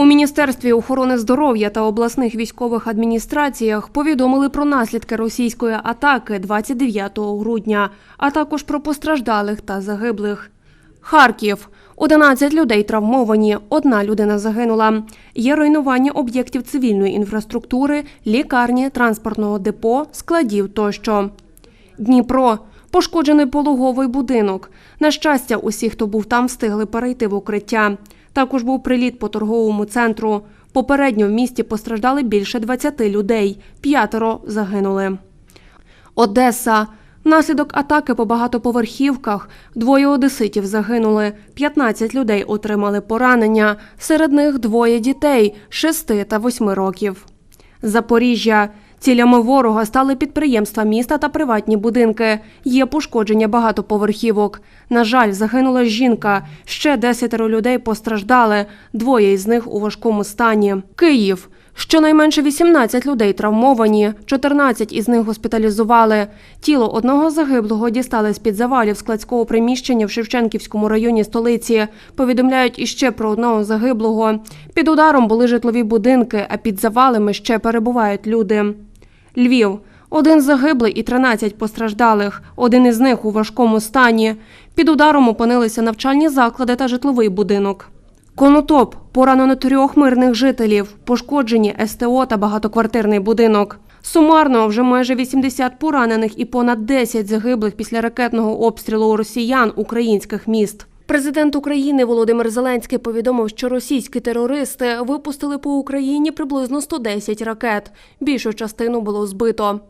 У міністерстві охорони здоров'я та обласних військових адміністраціях повідомили про наслідки російської атаки 29 грудня, а також про постраждалих та загиблих. Харків. 11 людей травмовані, одна людина загинула. Є руйнування об'єктів цивільної інфраструктури, лікарні, транспортного депо, складів тощо. Дніпро. Пошкоджений пологовий будинок. На щастя, усі, хто був там, встигли перейти в укриття. Також був приліт по торговому центру. Попередньо в місті постраждали більше 20 людей. П'ятеро загинули. Одеса. Внаслідок атаки по багатоповерхівках двоє одеситів загинули, 15 людей отримали поранення, серед них двоє дітей 6 та 8 років. Запоріжжя. Цілями ворога стали підприємства міста та приватні будинки. Є пошкодження багатоповерхівок. На жаль, загинула жінка. Ще десятеро людей постраждали. Двоє із них у важкому стані. Київ. Щонайменше 18 людей травмовані, 14 із них госпіталізували. Тіло одного загиблого дістали з-під завалів складського приміщення в Шевченківському районі столиці. Повідомляють іще про одного загиблого. Під ударом були житлові будинки, а під завалами ще перебувають люди. Львів. Один загиблий і 13 постраждалих. Один із них у важкому стані. Під ударом опинилися навчальні заклади та житловий будинок. Конотоп поранено трьох мирних жителів, пошкоджені СТО та багатоквартирний будинок. Сумарно вже майже 80 поранених і понад 10 загиблих після ракетного обстрілу росіян українських міст. Президент України Володимир Зеленський повідомив, що російські терористи випустили по Україні приблизно 110 ракет. Більшу частину було збито.